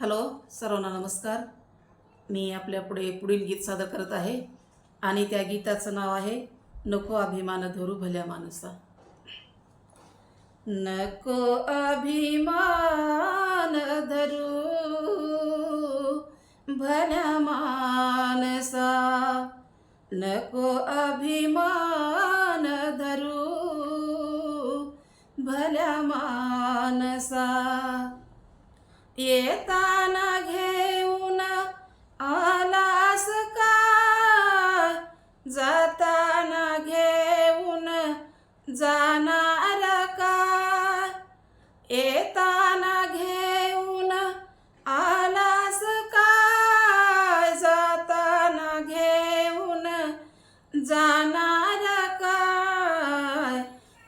Hello सर्वांना नमस्कार. मी आपल्यापुढे पुढील गीत सादर करत आहे आणि त्या गीताचं नाव आहे नको अभिमान धरू भल्या माणसा. नको अभिमान धरू भल्या मानसा नको अभिमान धरू भल्या मानसा येताना घेऊन आलास का? जाताना घेऊन जाणार का? येताना घेऊन आलास का? जाताना घेऊन जाणार काय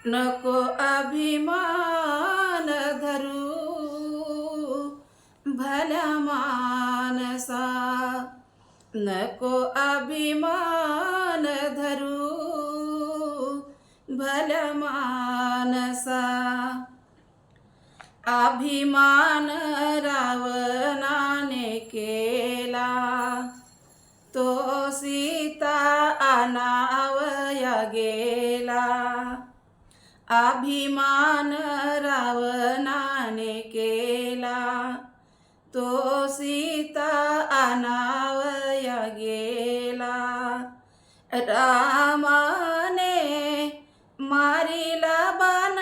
नको अभिमान भल्या मानसा नको अभिमान धरू भल्या मानसा अभिमान रावणाने केला तो सीता अनावया गेला। अभिमान रावणाने केला तो सीता अनावया गेला रामाने मारिला बाण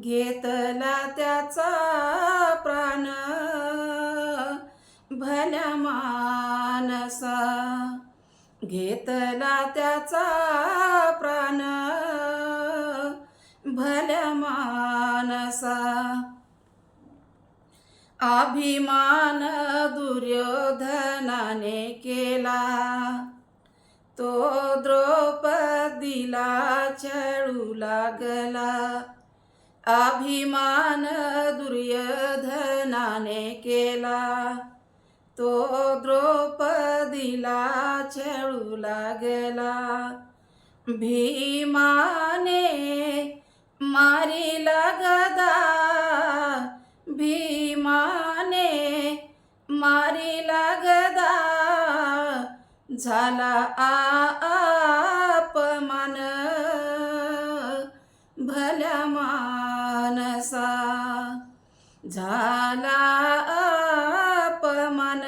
घेतला त्याचा प्राण। भल्या मानसा घेतला त्याचा प्राण। भल्या मानसा अभिमान दुर्योधनाने केला. तो द्रौपदीला छळू लागला. अभिमान दुर्योधनाने केला. तो द्रौपदीला छळू लागला. भीमाने मारिला गदा. झाला आपमान. भल्या मानसा. झाला आपमान.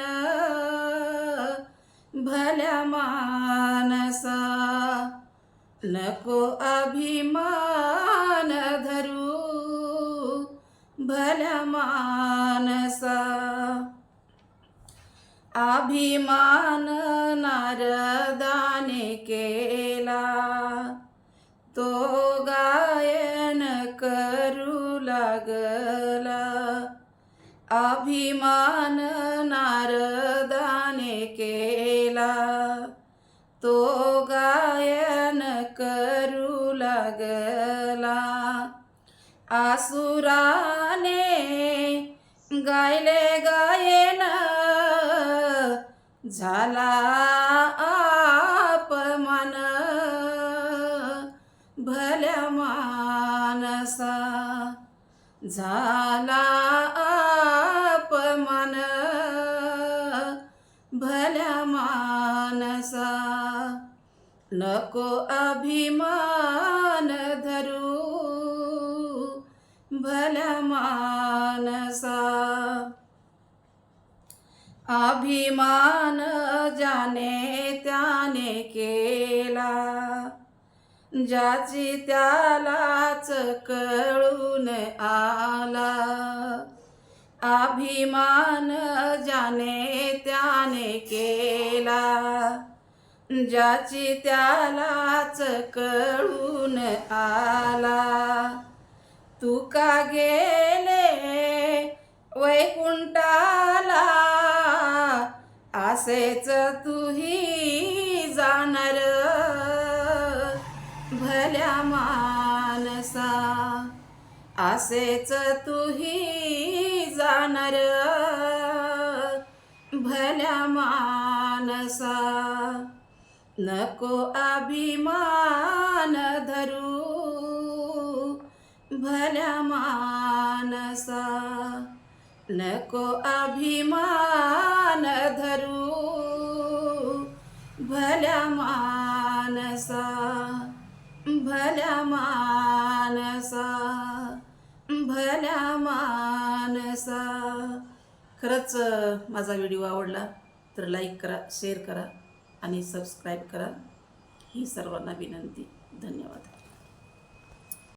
भल्या मानसा. नको अभिमान धरू. भल्या मानसा. अभिमान नारदाने केला. तो गायन करू लागला. अभिमान नारदाने केला. तो गायन करू लागला. आसुराने गायले झाला अपमान. भल्या मानसा. झाला अपमान. भल्या मानसा. नको अभिमान. अभिमान जाने त्याने केला. ज्याची त्यालाच कळून आला. अभिमान जाने त्याने केला. ज्याची त्यालाच कळून आला. तुका गेले वैकुंठा असेच तुही जाणार. भल्या मानसा असेच तुही जाणार. भल्या मानसा नको अभिमान धरू. भल्या मा नको अभिमान धरू भल्या मानसा भल्या मानसा भल्या मानसा खरंच माझा व्हिडिओ आवडला तर लाईक करा शेअर करा आणि सबस्क्राईब करा. ही सर्वांना विनंती. धन्यवाद.